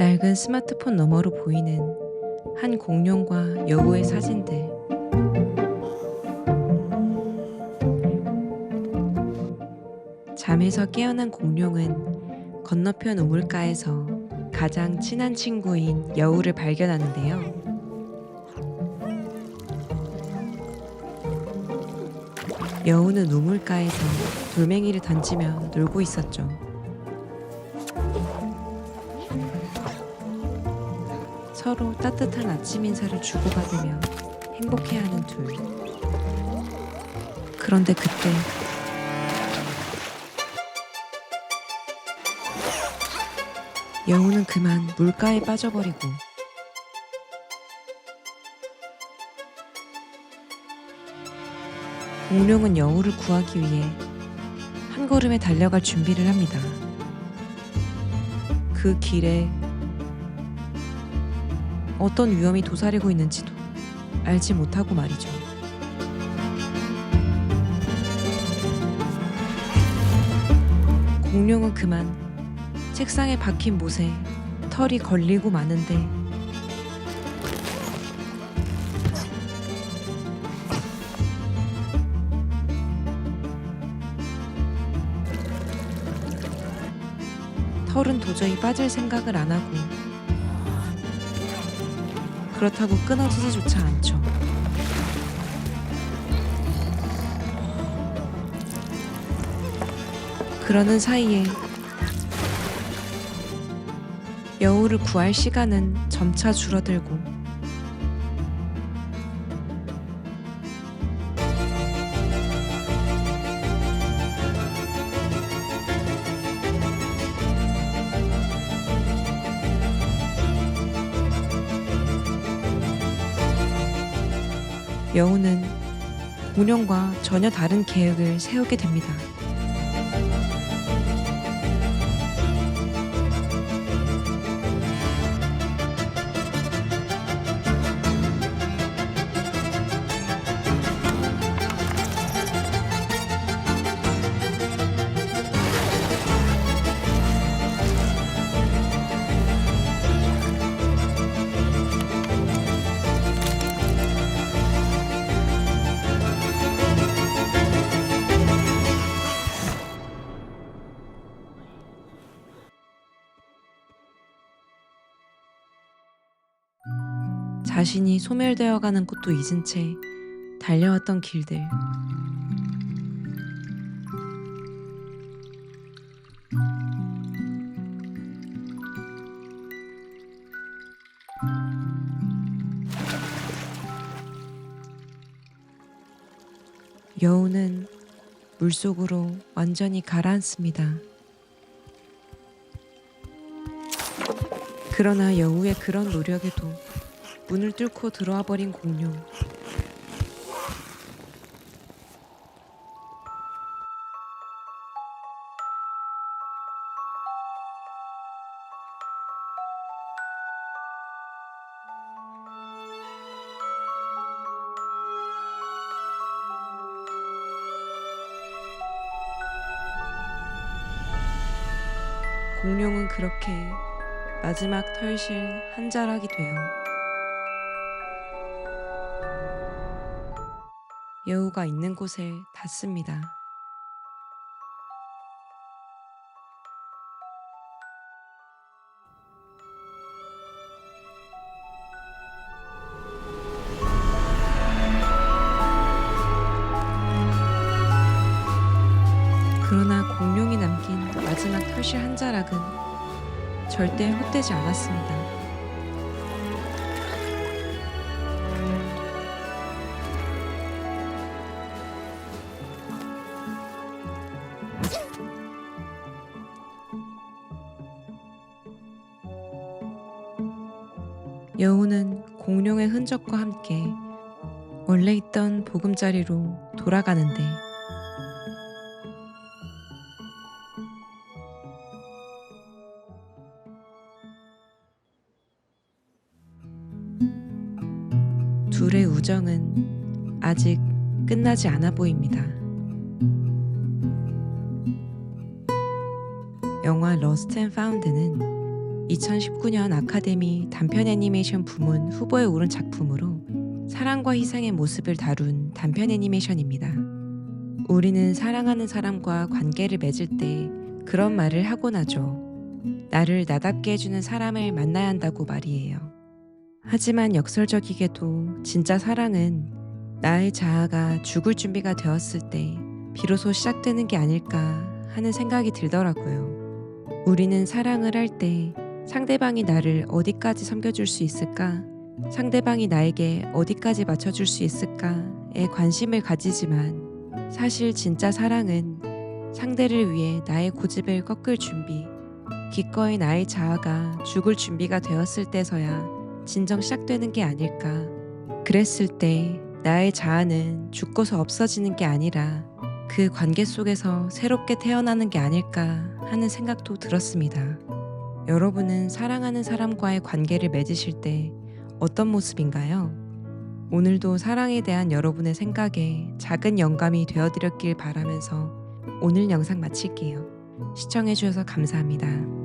낡은 스마트폰 너머로 보이는 한 공룡과 여우의 사진들. 잠에서 깨어난 공룡은 건너편 우물가에서 가장 친한 친구인 여우를 발견하는데요. 여우는 우물가에서 돌멩이를 던지며 놀고 있었죠. 서로 따뜻한 아침 인사를 주고받으며 행복해하는 둘. 그런데 그때 여우는 그만 물가에 빠져버리고 공룡은 여우를 구하기 위해 한 걸음에 달려갈 준비를 합니다. 그 길에 어떤 위험이 도사리고 있는지도 알지 못하고 말이죠. 공룡은 그만 책상에 박힌 못에 털이 걸리고 마는데 털은 도저히 빠질 생각을 안 하고 그렇다고 끊어지지조차 않죠. 그러는 사이에 여우를 구할 시간은 점차 줄어들고 여우는 공룡과 전혀 다른 계획을 세우게 됩니다. 자신이 소멸되어 가는 것도 잊은 채 달려왔던 길들. 여우는 물속으로 완전히 가라앉습니다. 그러나 여우의 그런 노력에도 문을 뚫고 들어와 버린 공룡. 공룡은 그렇게 마지막 털실 한 자락이 되어 여우가 있는 곳에 닿습니다. 그러나 공룡이 남긴 마지막 표시 한 자락은 절대 헛되지 않았습니다. 여우는 공룡의 흔적과 함께 원래 있던 보금자리로 돌아가는데 둘의 우정은 아직 끝나지 않아 보입니다. 영화 러스트 앤 파운드는 2019년 아카데미 단편 애니메이션 부문 후보에 오른 작품으로 사랑과 희생의 모습을 다룬 단편 애니메이션입니다. 우리는 사랑하는 사람과 관계를 맺을 때 그런 말을 하곤 하죠. 나를 나답게 해주는 사람을 만나야 한다고 말이에요. 하지만 역설적이게도 진짜 사랑은 나의 자아가 죽을 준비가 되었을 때 비로소 시작되는 게 아닐까 하는 생각이 들더라고요. 우리는 사랑을 할 때 상대방이 나를 어디까지 섬겨줄 수 있을까? 상대방이 나에게 어디까지 맞춰줄 수 있을까에 관심을 가지지만 사실 진짜 사랑은 상대를 위해 나의 고집을 꺾을 준비, 기꺼이 나의 자아가 죽을 준비가 되었을 때서야 진정 시작되는 게 아닐까. 그랬을 때 나의 자아는 죽고서 없어지는 게 아니라 그 관계 속에서 새롭게 태어나는 게 아닐까 하는 생각도 들었습니다. 여러분은 사랑하는 사람과의 관계를 맺으실 때 어떤 모습인가요? 오늘도 사랑에 대한 여러분의 생각에 작은 영감이 되어드렸길 바라면서 오늘 영상 마칠게요. 시청해주셔서 감사합니다.